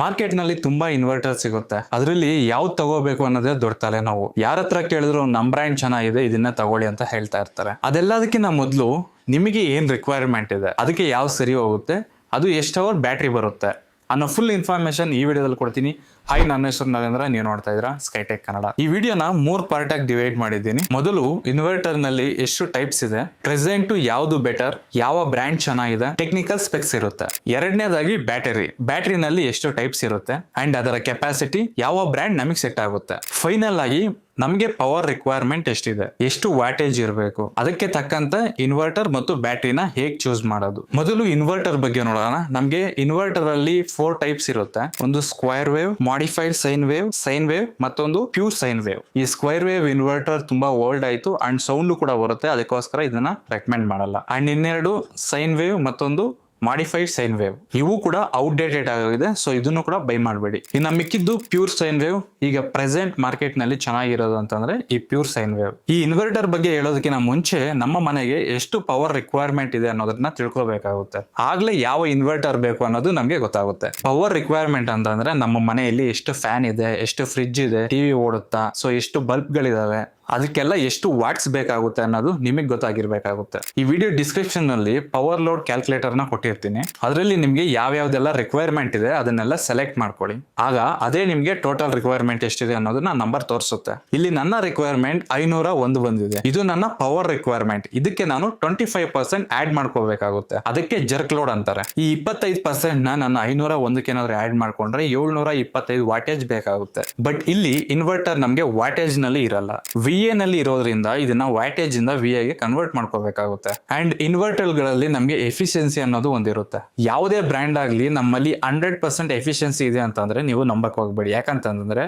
ಮಾರ್ಕೆಟ್ನಲ್ಲಿ ತುಂಬಾ ಇನ್ವರ್ಟರ್ ಸಿಗುತ್ತೆ. ಅದರಲ್ಲಿ ಯಾವ್ದು ತಗೋಬೇಕು ಅನ್ನೋದೇ ದೊಡ್ಡ ತಲೆ ನಾವು ಯಾರ ಹತ್ರ ಕೇಳಿದ್ರು ನಮ್ ಬ್ರ್ಯಾಂಡ್ ಚೆನ್ನಾಗಿದೆ, ಇದನ್ನ ತಗೊಳ್ಳಿ ಅಂತ ಹೇಳ್ತಾ ಇರ್ತಾರೆ. ಅದೆಲ್ಲದಕ್ಕಿಂತ ಮೊದಲು ನಿಮಗೆ ಏನ್ ರಿಕ್ವೈರ್ಮೆಂಟ್ ಇದೆ? ಅದಕ್ಕೆ ಯಾವ ಸರಿ ಹೋಗುತ್ತೆ? ಅದು ಎಷ್ಟು ಅವರ್ ಬ್ಯಾಟ್ರಿ ಬರುತ್ತೆ? ಅನ್ನೋ ಫುಲ್ ಇನ್ಫಾರ್ಮೇಶನ್ ಈ ವಿಡಿಯೋದಲ್ಲಿ ಕೊಡ್ತೀನಿ. ಹಾಯ್ ನನ್ನ ಹೆಸರು ನರೇಂದ್ರ. ನೀವು ನೋಡ್ತಾ ಇದ್ದೀರಾ? ಸ್ಕೈಟೆಕ್ ಕನ್ನಡ. ಈ ವಿಡಿಯೋನ ಮೂರ್ ಪಾರ್ಟ್ ಆಗಿ ಡಿವೈಡ್ ಮಾಡಿದ್ದೀನಿ. ಮೊದಲು ಇನ್ವರ್ಟರ್ನಲ್ಲಿ ಎಷ್ಟು ಟೈಪ್ಸ್ ಇದೆ ಪ್ರೆಸೆಂಟ್ ಯಾವುದು ಬೆಟರ್ ಯಾವ ಬ್ರ್ಯಾಂಡ್ ಚೆನ್ನಾಗಿದೆ ಟೆಕ್ನಿಕಲ್ ಸ್ಪೆಕ್ಸ್ ಇರುತ್ತೆ. ಎರಡನೇದಾಗಿ ಬ್ಯಾಟರಿ ಬ್ಯಾಟರಿನಲ್ಲಿ ಎಷ್ಟು ಟೈಪ್ಸ್ ಇರುತ್ತೆ ಅಂಡ್ ಅದರ ಕೆಪಾಸಿಟಿ ಯಾವ ಬ್ರ್ಯಾಂಡ್ ನಮಗೆ ಸೆಟ್ ಆಗುತ್ತೆ. ಫೈನಲ್ ಆಗಿ ನಮಗೆ ಪವರ್ ರಿಕ್ವೈರ್ಮೆಂಟ್ ಎಷ್ಟಿದೆ? ಎಷ್ಟು ವ್ಯಾಟೇಜ್ ಇರಬೇಕು? ಅದಕ್ಕೆ ತಕ್ಕಂತ ಇನ್ವರ್ಟರ್ ಮತ್ತು ಬ್ಯಾಟ್ರಿನ ಹೇಗೆ ಚೂಸ್ ಮಾಡೋದು? ಮೊದಲು ಇನ್ವರ್ಟರ್ ಬಗ್ಗೆ ನೋಡೋಣ. ನಮಗೆ ಇನ್ವರ್ಟರ್ ಅಲ್ಲಿ ಫೋರ್ ಟೈಪ್ಸ್ ಇರುತ್ತೆ. ಒಂದು square wave modified sine wave sine wave ಮತ್ತೊಂದು ಪ್ಯೂರ್ ಸೈನ್ ವೇವ್ ಈ ಸ್ಕ್ವೇರ್ ವೇವ್ ಇನ್ವರ್ಟರ್ ತುಂಬಾ ಓಲ್ಡ್ ಆಯ್ತು ಅಂಡ್ ಸೌಂಡ್ ಕೂಡ ಬರುತ್ತೆ. ಅದಕ್ಕೋಸ್ಕರ ಇದನ್ನ ರೆಕಮೆಂಡ್ ಮಾಡಲ್ಲ. ಅಂಡ್ ಇನ್ನೆರಡು ಸೈನ್ ವೇವ್ ಮತ್ತೊಂದು ಮಾಡಿಫೈಡ್ ಸೈನ್ ವೇವ್ ಇವು ಕೂಡ ಔಟ್ಡೇಟೆಡ್ ಆಗಿದೆ ಸೊ ಇದನ್ನು ಕೂಡ ಬೈ ಮಾಡಬೇಡಿ. ಇನ್ನು ಮಿಕ್ಕಿದ್ದು ಪ್ಯೂರ್ ಸೈನ್ ವೇವ್ ಈಗ ಪ್ರೆಸೆಂಟ್ ಮಾರ್ಕೆಟ್ನಲ್ಲಿ ಚೆನ್ನಾಗಿರೋದು ಅಂತಂದ್ರೆ ಈ ಪ್ಯೂರ್ ಸೈನ್ ವೇವ್ ಈ ಇನ್ವರ್ಟರ್ ಬಗ್ಗೆ ಹೇಳೋದಕ್ಕಿಂತ ಮುಂಚೆ ನಮ್ಮ ಮನೆಗೆ ಎಷ್ಟು ಪವರ್ ರಿಕ್ವೈರ್ಮೆಂಟ್ ಇದೆ ಅನ್ನೋದನ್ನ ತಿಳ್ಕೊಬೇಕಾಗುತ್ತೆ. ಆಗ್ಲೇ ಯಾವ ಇನ್ವರ್ಟರ್ ಬೇಕು ಅನ್ನೋದು ನಮಗೆ ಗೊತ್ತಾಗುತ್ತೆ. ಪವರ್ ರಿಕ್ವೈರ್ಮೆಂಟ್ ಅಂತಂದ್ರೆ ನಮ್ಮ ಮನೆಯಲ್ಲಿ ಎಷ್ಟು ಫ್ಯಾನ್ ಇದೆ, ಎಷ್ಟು ಫ್ರಿಡ್ಜ್ ಇದೆ ಟಿವಿ ಓಡುತ್ತಾ ಸೊ ಎಷ್ಟು ಬಲ್ಬ್ಗಳಿದಾವೆ ಅದಕ್ಕೆಲ್ಲ ಎಷ್ಟು ವಾಟ್ಸ್ ಬೇಕಾಗುತ್ತೆ ಅನ್ನೋದು ನಿಮಗೆ ಗೊತ್ತಾಗಿರ್ಬೇಕಾಗುತ್ತೆ. ಈ ವಿಡಿಯೋ ಡಿಸ್ಕ್ರಿಪ್ಷನ್ನಲ್ಲಿ ಪವರ್ ಲೋಡ್ ಕ್ಯಾಲ್ಕುಲೇಟರ್ನ ಕೊಟ್ಟಿರ್ತೀನಿ. ಅದರಲ್ಲಿ ನಿಮಗೆ ಯಾವ್ಯಾವ್ದೆಲ್ಲ ರಿಕ್ವೈರ್ಮೆಂಟ್ ಇದೆ ಅದನ್ನೆಲ್ಲ ಸೆಲೆಕ್ಟ್ ಮಾಡ್ಕೊಳ್ಳಿ. ಆಗ ಅದೇ ನಿಮಗೆ ಟೋಟಲ್ ರಿಕ್ವೈರ್ಮೆಂಟ್ ಎಷ್ಟಿದೆ ಅನ್ನೋದನ್ನ ನಂಬರ್ ತೋರಿಸುತ್ತೆ. ಇಲ್ಲಿ ನನ್ನ ರಿಕ್ವೈರ್ಮೆಂಟ್ ಐನೂರ ಒಂದು ಬಂದಿದೆ. ಇದು ನನ್ನ ಪವರ್ ರಿಕ್ವೈರ್ಮೆಂಟ್ ಇದಕ್ಕೆ ನಾನು ಟ್ವೆಂಟಿ ಫೈವ್ ಪರ್ಸೆಂಟ್ ಆಡ್ ಮಾಡ್ಕೋಬೇಕಾಗುತ್ತೆ ಅದಕ್ಕೆ ಜರ್ಕ್ ಲೋಡ್ ಅಂತಾರೆ. ಈ ಇಪ್ಪತ್ತೈದು ಪರ್ಸೆಂಟ್ನ ನನ್ನ ಐನೂರ ಒಂದಕ್ಕೆ ಏನಾದ್ರು ಆಡ್ ಮಾಡ್ಕೊಂಡ್ರೆ ಏಳ್ನೂರ ಇಪ್ಪತ್ತೈದು ವಾಟೇಜ್ ಬೇಕಾಗುತ್ತೆ. ಬಟ್ ಇಲ್ಲಿ ಇನ್ವರ್ಟರ್ ನಮಗೆ ವಾಟೇಜ್ನಲ್ಲಿ ಇರಲ್ಲ. ವಿ ಎ ನಲ್ಲಿ ಇರೋದ್ರಿಂದ ಇದನ್ನ ವ್ಯಾಟೇಜ್ ಇಂದ ವಿ ಐಗೆ ಕನ್ವರ್ಟ್ ಮಾಡ್ಕೋಬೇಕಾಗುತ್ತೆ. ಅಂಡ್ ಇನ್ವರ್ಟರ್ಗಳಲ್ಲಿ ನಮಗೆ ಎಫಿಷಿಯನ್ಸಿ ಅನ್ನೋದು ಒಂದಿರುತ್ತೆ. ಯಾವುದೇ ಬ್ರ್ಯಾಂಡ್ ಆಗಲಿ ನಮ್ಮಲ್ಲಿ ಹಂಡ್ರೆಡ್ ಪರ್ಸೆಂಟ್ ಎಫಿಷಿಯನ್ಸಿ ಇದೆ ಅಂತಂದ್ರೆ ನೀವು ನಂಬಕ್ ಹೋಗ್ಬೇಡಿ. ಯಾಕಂತಂದ್ರೆ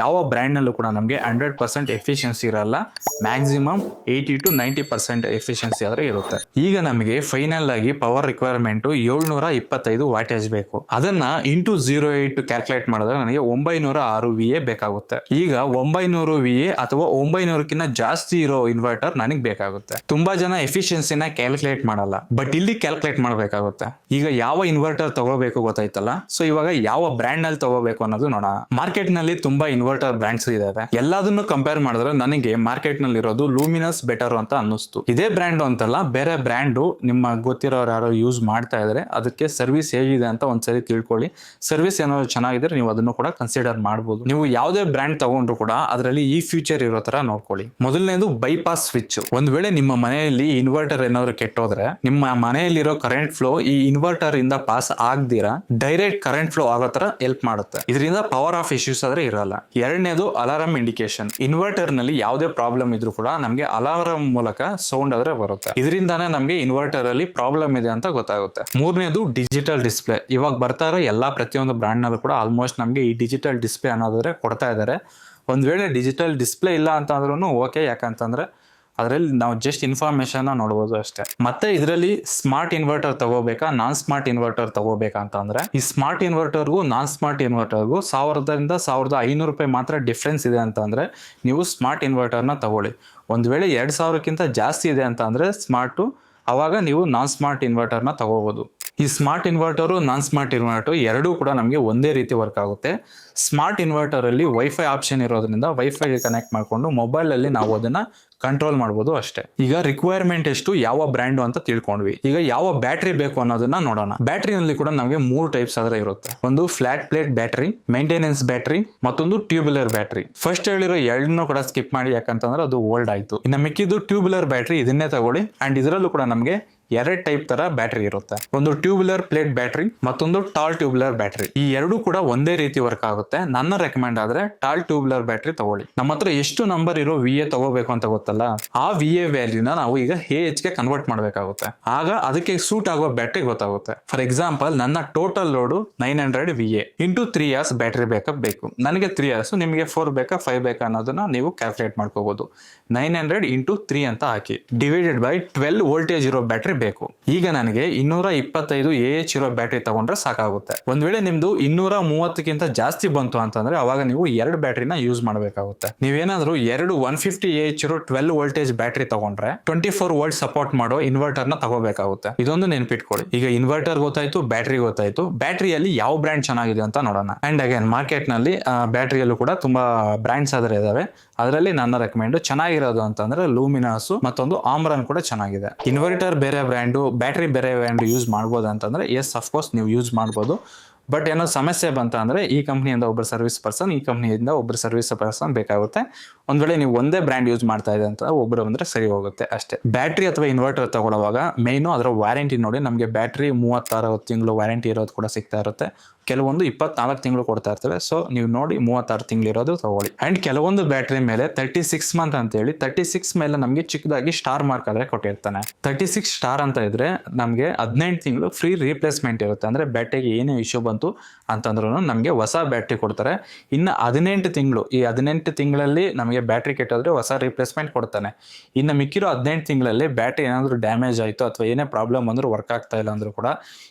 ಯಾವ ಬ್ರ್ಯಾಂಡ್ ನಲ್ಲೂ ಕೂಡ ನಮಗೆ ಹಂಡ್ರೆಡ್ ಪರ್ಸೆಂಟ್ ಎಫಿಷಿಯನ್ಸಿ ಇರಲ್ಲ. Maximum eighty to ninety percent efficiency ಆದ್ರೆ ಇರುತ್ತೆ. ಈಗ ನಮಗೆ ಫೈನಲ್ ಆಗಿ ಪವರ್ ರಿಕ್ವೈರ್ಮೆಂಟ್ ಏಳ್ನೂರ ಇಪ್ಪತ್ತೈದು ವಾಟೇಜ್ ಬೇಕು. ಅದನ್ನ ಇಂಟು ಜೀರೋ ಏಟ್ ಕ್ಯಾಲ್ಕುಲೇಟ್ ಮಾಡಿದ್ರೆ ನನಗೆ ಒಂಬೈನೂರ ಆರು ವಿ ಎ ಬೇಕಾಗುತ್ತೆ. ಈಗ ಒಂಬೈನೂರು ವಿ ಎ ಅಥವಾ ಒಂಬೈನೂರಕ್ಕಿಂತ ಜಾಸ್ತಿ ಇರೋ ಇನ್ವರ್ಟರ್ ನನಗೆ ಬೇಕಾಗುತ್ತೆ. ತುಂಬಾ ಜನ ಎಫಿಷಿಯನ್ಸಿನ ಕ್ಯಾಲ್ಕುಲೇಟ್ ಮಾಡಲ್ಲ ಬಟ್ ಇಲ್ಲಿ ಕ್ಯಾಲ್ಕುಲೇಟ್ ಮಾಡಬೇಕಾಗುತ್ತೆ. ಈಗ ಯಾವ ಇನ್ವರ್ಟರ್ ತಗೋಬೇಕು ಗೊತ್ತಾಯ್ತಲ್ಲ? ಸೊ ಇವಾಗ ಯಾವ ಬ್ರ್ಯಾಂಡ್ನಲ್ಲಿ ತಗೋಬೇಕು ಅನ್ನೋದು ನೋಡೋಣ. ಮಾರ್ಕೆಟ್ನಲ್ಲಿ ತುಂಬಾ ಇನ್ವರ್ಟರ್ ಬ್ರ್ಯಾಂಡ್ಸ್ ಇದಾವೆ. ಎಲ್ಲದನ್ನು ಕಂಪೇರ್ ಮಾಡಿದ್ರೆ ನನಗೆ ಮಾರ್ಕೆಟ್ನಲ್ಲಿ ಇರೋದು ಲೂಮಿನಸ್ ಬೆಟರ್ ಅಂತ ಅನ್ನಿಸ್ತು. ಇದೇ ಬ್ರ್ಯಾಂಡ್ ಅಂತಲ್ಲ, ಬೇರೆ ಬ್ರ್ಯಾಂಡು ನಿಮ್ಮ ಗೊತ್ತಿರೋರು ಯಾರೋ ಯೂಸ್ ಮಾಡ್ತಾ ಇದ್ರೆ ಅದಕ್ಕೆ ಸರ್ವಿಸ್ ಹೇಗಿದೆ ಅಂತ ಒಂದ್ಸರಿ ತಿಳ್ಕೊಳ್ಳಿ. ಸರ್ವಿಸ್ ಏನಾದ್ರು ಚೆನ್ನಾಗಿದ್ರೆ ನೀವು ಅದನ್ನು ಕೂಡ ಕನ್ಸಿಡರ್ ಮಾಡಬಹುದು ನೀವು ಯಾವುದೇ ಬ್ರ್ಯಾಂಡ್ ತಗೊಂಡ್ರು ಕೂಡ ಅದರಲ್ಲಿ ಈ ಫ್ಯೂಚರ್ ಇರೋ ತರ ನೋಡ್ಕೊಳ್ಳಿ. ಮೊದಲನೇದು ಬೈಪಾಸ್ ಸ್ವಿಚ್ ಒಂದ್ ವೇಳೆ ನಿಮ್ಮ ಮನೆಯಲ್ಲಿ ಇನ್ವರ್ಟರ್ ಏನಾದ್ರು ಕೆಟ್ಟೋದ್ರೆ, ನಿಮ್ಮ ಮನೆಯಲ್ಲಿರೋ ಕರೆಂಟ್ ಫ್ಲೋ ಈ ಇನ್ವರ್ಟರ್ ಇಂದ ಪಾಸ್ ಆಗದಿರಾ ಡೈರೆಕ್ಟ್ ಕರೆಂಟ್ ಫ್ಲೋ ಆಗೋ ತರ ಹೆಲ್ಪ್ ಮಾಡುತ್ತೆ. ಇದರಿಂದ ಪವರ್ ಆಫ್ ಇಶ್ಯೂಸ್ ಆದ್ರೆ ಇರಲ್ಲ. ಎರಡನೇದು ಅಲಾರಂ ಇಂಡಿಕೇಶನ್ ಇನ್ವರ್ಟರ್ನಲ್ಲಿ ಯಾವುದೇ ಪ್ರಾಬ್ಲಮ್ ಇದ್ರೂ ಕೂಡ ನಮಗೆ ಅಲಾರಂ ಮೂಲಕ ಸೌಂಡ್ ಆದ್ರೆ ಬರುತ್ತೆ. ಇದರಿಂದಾನೇ ನಮಗೆ ಇನ್ವರ್ಟರ್ ಅಲ್ಲಿ ಪ್ರಾಬ್ಲಮ್ ಇದೆ ಅಂತ ಗೊತ್ತಾಗುತ್ತೆ. ಮೂರನೇದು ಡಿಜಿಟಲ್ ಡಿಸ್ಪ್ಲೇ ಇವಾಗ ಬರ್ತಾ ಇರೋ ಎಲ್ಲಾ ಪ್ರತಿಯೊಂದು ಬ್ರ್ಯಾಂಡ್ ನಲ್ಲೂ ಕೂಡ ಆಲ್ಮೋಸ್ಟ್ ನಮಗೆ ಈ ಡಿಜಿಟಲ್ ಡಿಸ್ಪ್ಲೇ ಅನ್ನೋದಾದ್ರೆ ಕೊಡ್ತಾ ಇದ್ದಾರೆ ಒಂದ್ ವೇಳೆ ಡಿಜಿಟಲ್ ಡಿಸ್ಪ್ಲೇ ಇಲ್ಲ ಅಂತ ಅಂದ್ರೂ ಓಕೆ ಯಾಕಂತಂದರೆ ಅದರಲ್ಲಿ ನಾವು ಜಸ್ಟ್ ಇನ್ಫಾರ್ಮೇಷನ್ನ ನೋಡ್ಬೋದು ಅಷ್ಟೇ. ಮತ್ತೆ ಇದರಲ್ಲಿ ಸ್ಮಾರ್ಟ್ ಇನ್ವರ್ಟರ್ ತಗೋಬೇಕಾ ನಾನ್ ಸ್ಮಾರ್ಟ್ ಇನ್ವರ್ಟರ್ ತಗೋಬೇಕಾ ಅಂತಂದ್ರೆ, ಈ ಸ್ಮಾರ್ಟ್ ಇನ್ವರ್ಟರ್ಗೂ ನಾನ್ ಸ್ಮಾರ್ಟ್ ಇನ್ವರ್ಟರ್ಗೂ ಸಾವಿರದಿಂದ ಸಾವಿರದ ಐನೂರು ರೂಪಾಯಿ ಮಾತ್ರ ಡಿಫ್ರೆನ್ಸ್ ಇದೆ ಅಂತ ಅಂದ್ರೆ ನೀವು ಸ್ಮಾರ್ಟ್ ಇನ್ವರ್ಟರ್ನ ತಗೊಳ್ಳಿ. ಒಂದು ವೇಳೆ ಎರಡು ಸಾವಿರಕ್ಕಿಂತ ಜಾಸ್ತಿ ಇದೆ ಅಂತ ಅಂದರೆ ಸ್ಮಾರ್ಟು ಆವಾಗ ನೀವು ನಾನ್ ಸ್ಮಾರ್ಟ್ ಇನ್ವರ್ಟರ್ನ ತಗೋಬಹುದು ಈ smart inverter, non smart inverter ಎರಡೂ ಕೂಡ ನಮಗೆ ಒಂದೇ ರೀತಿ ವರ್ಕ್ ಆಗುತ್ತೆ. ಸ್ಮಾರ್ಟ್ ಇನ್ವರ್ಟರಲ್ಲಿ ವೈಫೈ ಆಪ್ಷನ್ ಇರೋದ್ರಿಂದ ವೈಫೈಗೆ ಕನೆಕ್ಟ್ ಮಾಡಿಕೊಂಡು ಮೊಬೈಲಲ್ಲಿ ನಾವು ಅದನ್ನು ಕಂಟ್ರೋಲ್ ಮಾಡ್ಬೋದು ಅಷ್ಟೇ. ಈಗ ರಿಕ್ವೈರ್ಮೆಂಟ್ ಎಷ್ಟು, ಯಾವ ಬ್ರ್ಯಾಂಡು ಅಂತ ತಿಳ್ಕೊಂಡ್ವಿ. ಈಗ ಯಾವ ಬ್ಯಾಟ್ರಿ ಬೇಕು ಅನ್ನೋದನ್ನ ನೋಡೋಣ. ಬ್ಯಾಟ್ರಿನಲ್ಲಿ ಕೂಡ ನಮಗೆ ಮೂರು ಟೈಪ್ಸ್ ಆದರೆ ಇರುತ್ತೆ. ಒಂದು flat plate battery maintenance battery ಮತ್ತೊಂದು ಟ್ಯೂಬ್ಯುಲರ್ ಬ್ಯಾಟ್ರಿ ಫಸ್ಟ್ ಹೇಳಿರೋ ಎರಡನ್ನೂ ಕೂಡ ಸ್ಕಿಪ್ ಮಾಡಿ ಯಾಕಂತಂದ್ರೆ ಅದು ಓಲ್ಡ್ ಆಯಿತು. ಇನ್ನು ಮಿಕ್ಕಿದ್ದು ಟ್ಯೂಬ್ಲರ್ ಬ್ಯಾಟ್ರಿ ಇದನ್ನೇ ತಗೊಳ್ಳಿ. ಅಂಡ್ ಇದರಲ್ಲೂ ಕೂಡ ನಮಗೆ ಎರಡು ಟೈಪ್ ತರ ಬ್ಯಾಟ್ರಿ ಇರುತ್ತೆ. ಒಂದು ಟ್ಯೂಬುಲರ್ ಪ್ಲೇಟ್ ಬ್ಯಾಟ್ರಿ ಮತ್ತೊಂದು ಟಾಲ್ ಟ್ಯೂಬುಲರ್ ಬ್ಯಾಟ್ರಿ ಈ ಎರಡು ಕೂಡ ಒಂದೇ ರೀತಿ ವರ್ಕ್ ಆಗುತ್ತೆ. ನನ್ನ ರೆಕಮೆಂಡ್ ಆದ್ರೆ ಟಾಲ್ ಟ್ಯೂಬುಲರ್ ಬ್ಯಾಟ್ರಿ ತಗೊಳ್ಳಿ. ನಮ್ಮ ಹತ್ರ ಎಷ್ಟು ನಂಬರ್ ಇರೋ ವಿ ಎ ತಗೋಬೇಕು ಅಂತ ಗೊತ್ತಲ್ಲ? ಆ ವಿ ಎ ವ್ಯಾಲ್ಯೂನ ನಾವು ಈಗ ಎ ಎಚ್ಗೆ ಕನ್ವರ್ಟ್ ಮಾಡಬೇಕಾಗುತ್ತೆ. ಆಗ ಅದಕ್ಕೆ ಸೂಟ್ ಆಗುವ ಬ್ಯಾಟ್ರಿ ಗೊತ್ತಾಗುತ್ತೆ. ಫಾರ್ ಎಕ್ಸಾಂಪಲ್ ನನ್ನ total load nine hundred V A into three years battery backup ಬೇಕು. ನನಗೆ ತ್ರೀ ಇಯರ್ಸ್ ನಿಮಗೆ ಫೋರ್ ಬೇಕಾ ಫೈವ್ ಬೇಕಾ ಅನ್ನೋದನ್ನ ನೀವು ಕ್ಯಾಲ್ಕುಲೇಟ್ ಮಾಡ್ಕೋಬಹುದು ನೈನ್ ಹಂಡ್ರೆಡ್ ಇಂಟು ತ್ರೀ ಅಂತ ಹಾಕಿ. ಡಿವೈಡೆಡ್ ಬೈ ಟ್ವೆಲ್ ವೋಲ್ಟೇಜ್ ಇರೋ ಬ್ಯಾಟ್ರಿ ಬ್ಯಾಟ್ರಿ ಬೇಕು ಈಗ ನನಗೆ ಇನ್ನೂರ ಇಪ್ಪತ್ತೈದು ಎ ಎಚ್ ಇರೋ ಬ್ಯಾಟ್ರಿ ತಗೊಂಡ್ರೆ ಸಾಕಾಗುತ್ತೆ. ಒಂದ್ ವೇಳೆ ನಿಮ್ದು ಇನ್ನೂರ ಮೂವತ್ತಕ್ಕಿಂತ ಜಾಸ್ತಿ ಬಂತು ಅಂತಂದ್ರೆ ಅವಾಗ ನೀವು ಎರಡು ಬ್ಯಾಟ್ರಿನ ಯೂಸ್ ಮಾಡಬೇಕಾಗುತ್ತೆ. ನೀವೇನಾದ್ರೂ ಎರಡು ಒನ್ ಫಿಫ್ಟಿ ಎ ಎಚ್ ಇರೋ ಟ್ವೆಲ್ ವೋಲ್ಟೇಜ್ ಬ್ಯಾಟ್ರಿ ತಗೊಂಡ್ರೆ ಟ್ವೆಂಟಿ ಫೋರ್ ವೋಲ್ಟ್ ಸಪೋರ್ಟ್ ಮಾಡೋ ಇನ್ವರ್ಟರ್ನ ತಗೋಬೇಕಾಗುತ್ತೆ. ಇದೊಂದು ನೆನ್ಪಿಟ್ಕೊಳ್ಳಿ. ಈಗ ಇನ್ವರ್ಟರ್ ಗೊತ್ತಾಯ್ತು, ಬ್ಯಾಟ್ರಿ ಗೊತ್ತಾಯ್ತು. ಬ್ಯಾಟ್ರಿಯಲ್ಲಿ ಯಾವ ಬ್ರ್ಯಾಂಡ್ ಚೆನ್ನಾಗಿದೆ ಅಂತ ನೋಡೋಣ. ಅಂಡ್ ಅಗೇನ್ ಮಾರ್ಕೆಟ್ನಲ್ಲಿ ಬ್ಯಾಟ್ರಿಯಲ್ಲೂ ಕೂಡ ತುಂಬಾ ಬ್ರ್ಯಾಂಡ್ಸ್ ಆದ್ರೆ ಇದಾವೆ. ಅದರಲ್ಲಿ ನನ್ನ ರೆಕಮೆಂಡ್ ಚೆನ್ನಾಗಿರೋದು ಅಂತಂದ್ರೆ ಲೂಮಿನಾಸ್ ಮತ್ತೊಂದು ಆಮ್ರನ್ ಕೂಡ ಚೆನ್ನಾಗಿದೆ. ಇನ್ವರ್ಟರ್ ಬೇರೆ ಬ್ರ್ಯಾಂಡು ಬ್ಯಾಟ್ರಿ ಬೇರೆ ಬ್ರ್ಯಾಂಡ್ ಯೂಸ್ ಮಾಡ್ಬೋದು ಅಂತಂದ್ರೆ ಎಸ್ ಅಫ್ಕೋರ್ಸ್ ನೀವು ಯೂಸ್ ಮಾಡ್ಬೋದು. ಬಟ್ ಏನೋ ಸಮಸ್ಯೆ ಬಂತ ಅಂದ್ರೆ ಈ ಕಂಪ್ನಿಯಿಂದ ಒಬ್ಬರು ಸರ್ವಿಸ್ ಪರ್ಸನ್ ಈ ಕಂಪ್ನಿಯಿಂದ ಒಬ್ಬರು ಸರ್ವಿಸ್ ಪರ್ಸನ್ ಬೇಕಾಗುತ್ತೆ. ಒಂದ್ ವೇಳೆ ನೀವು ಒಂದೇ ಬ್ರ್ಯಾಂಡ್ ಯೂಸ್ ಮಾಡ್ತಾ ಇದೆ ಅಂತ ಒಬ್ಬರು ಬಂದ್ರೆ ಸರಿ ಹೋಗುತ್ತೆ ಅಷ್ಟೇ. ಬ್ಯಾಟ್ರಿ ಅಥವಾ ಇನ್ವರ್ಟರ್ ತಗೊಳ್ಳುವಾಗ ಮೇಯ್ನು ಅದರ ವ್ಯಾರಂಟಿ ನೋಡಿ ನಮಗೆ ಬ್ಯಾಟ್ರಿ ಮೂವತ್ತಾರು ತಿಂಗಳು ವ್ಯಾರಂಟಿ ಇರೋದು ಕೂಡ ಸಿಗ್ತಾ ಇರುತ್ತೆ. ಕೆಲವೊಂದು ಇಪ್ಪತ್ನಾಲ್ಕು ತಿಂಗಳು ಕೊಡ್ತಾ ಇರ್ತವೆ. ಸೊ ನೀವು ನೋಡಿ ಮೂವತ್ತಾರು ತಿಂಗಳು ಇರೋದು ತಗೊಳ್ಳಿ. ಅಂಡ್ ಕೆಲವೊಂದು ಬ್ಯಾಟ್ರಿ ಮೇಲೆ ತರ್ಟಿ ಸಿಕ್ಸ್ ಮಂತ್ ಅಂತ ಹೇಳಿ ತರ್ಟಿ ಸಿಕ್ಸ್ ಮೇಲೆ ನಮಗೆ ಚಿಕ್ಕದಾಗಿ ಸ್ಟಾರ್ ಮಾರ್ಕ್ ಆದ್ರೆ ಕೊಟ್ಟಿರ್ತಾನೆ. ತರ್ಟಿ ಸಿಕ್ಸ್ ಸ್ಟಾರ್ ಅಂತ ಇದ್ರೆ ನಮಗೆ ಹದಿನೆಂಟು ತಿಂಗಳು ಫ್ರೀ ರೀಪ್ಲೇಸ್ಮೆಂಟ್ ಇರುತ್ತೆ. ಅಂದ್ರೆ ಬ್ಯಾಟ್ರಿಗೆ ಏನೇ ಇಶ್ಯೂ ಬಂತು ಅಂತಂದ್ರೂ ನಮಗೆ ಹೊಸ ಬ್ಯಾಟ್ರಿ ಕೊಡ್ತಾರೆ. ಇನ್ನು ಹದಿನೆಂಟು ತಿಂಗಳು, ಈ ಹದಿನೆಂಟು ತಿಂಗಳಲ್ಲಿ ನಮಗೆ ಬ್ಯಾಟ್ರಿ ಕೆಟ್ಟೋದ್ರೆ ಹೊಸ ರಿಪ್ಲೇಸ್ಮೆಂಟ್ ಕೊಡ್ತಾನೆ. ಇನ್ನು ಮಿಕ್ಕಿರೋ ಹದಿನೆಂಟು ತಿಂಗಳಲ್ಲಿ ಬ್ಯಾಟ್ರಿ ಏನಾದರೂ ಡ್ಯಾಮೇಜ್ ಆಯಿತು ಅಥವಾ ಏನೇ ಪ್ರಾಬ್ಲಮ್ ಅಂದರೂ ವರ್ಕ್ ಆಗ್ತಾ ಇಲ್ಲ ಅಂದರೂ ಕೂಡ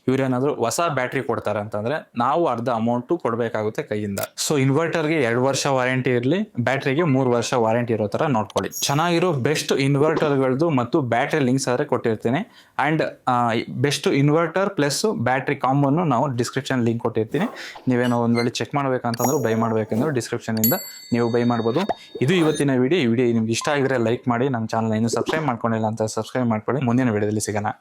ಇವರೇನಾದರೂ ಹೊಸ ಬ್ಯಾಟ್ರಿ ಕೊಡ್ತಾರೆ ಅಂತಂದ್ರೆ ನಾವು ಅರ್ಧ ಅಮೌಂಟು ಕೊಡಬೇಕಾಗುತ್ತೆ ಕೈಯಿಂದ. ಸೊ ಇನ್ವರ್ಟರ್ಗೆ ಎರಡು ವರ್ಷ ವಾರಂಟಿ ಇರಲಿ ಬ್ಯಾಟ್ರಿಗೆ ಮೂರು ವರ್ಷ ವಾರಂಟಿ ಇರೋ ಥರ ನೋಡ್ಕೊಳ್ಳಿ. ಚೆನ್ನಾಗಿರೋ ಬೆಸ್ಟ್ ಇನ್ವರ್ಟರ್ಗಳದ್ದು ಮತ್ತು ಬ್ಯಾಟ್ರಿ ಲಿಂಕ್ಸ್ ಆದರೆ ಕೊಟ್ಟಿರ್ತೀನಿ. And best inverter plus battery ಕಾಂಬನ್ನು ನಾವು ಡಿಸ್ಕ್ರಿಪ್ಷನ್ ಲಿಂಕ್ ಕೊಟ್ಟಿರ್ತೀನಿ. ನೀವೇನೋ ಒಂದು ವೇಳೆ ಚೆಕ್ ಮಾಡಬೇಕಂತಂದ್ರೆ ಬೈ ಮಾಡಬೇಕಂದ್ರೆ ಡಿಸ್ಕ್ರಿಪ್ಷನಿಂದ ನೀವು ಬೈ ಮಾಡ್ಬೋದು. ಇದು ಇವತ್ತಿನ ವಿಡಿಯೋ ಈ ವಿಡಿಯೋ ನಿಮ್ಗೆ ಇಷ್ಟ ಆಗಿದ್ರೆ ಲೈಕ್ ಮಾಡಿ ನಮ್ಮ ಚಾನಲ್ ಇನ್ನೂ ಸಬ್ಸ್ಕ್ರೈಬ್ ಮಾಡ್ಕೊಂಡಿಲ್ಲ ಅಂತ ಸಬ್ಸ್ಕ್ರೈಬ್ ಮಾಡ್ಕೊಳ್ಳಿ. ಮುಂದಿನ ವಿಡಿಯೋದಲ್ಲಿ ಸಿಗೋಣ.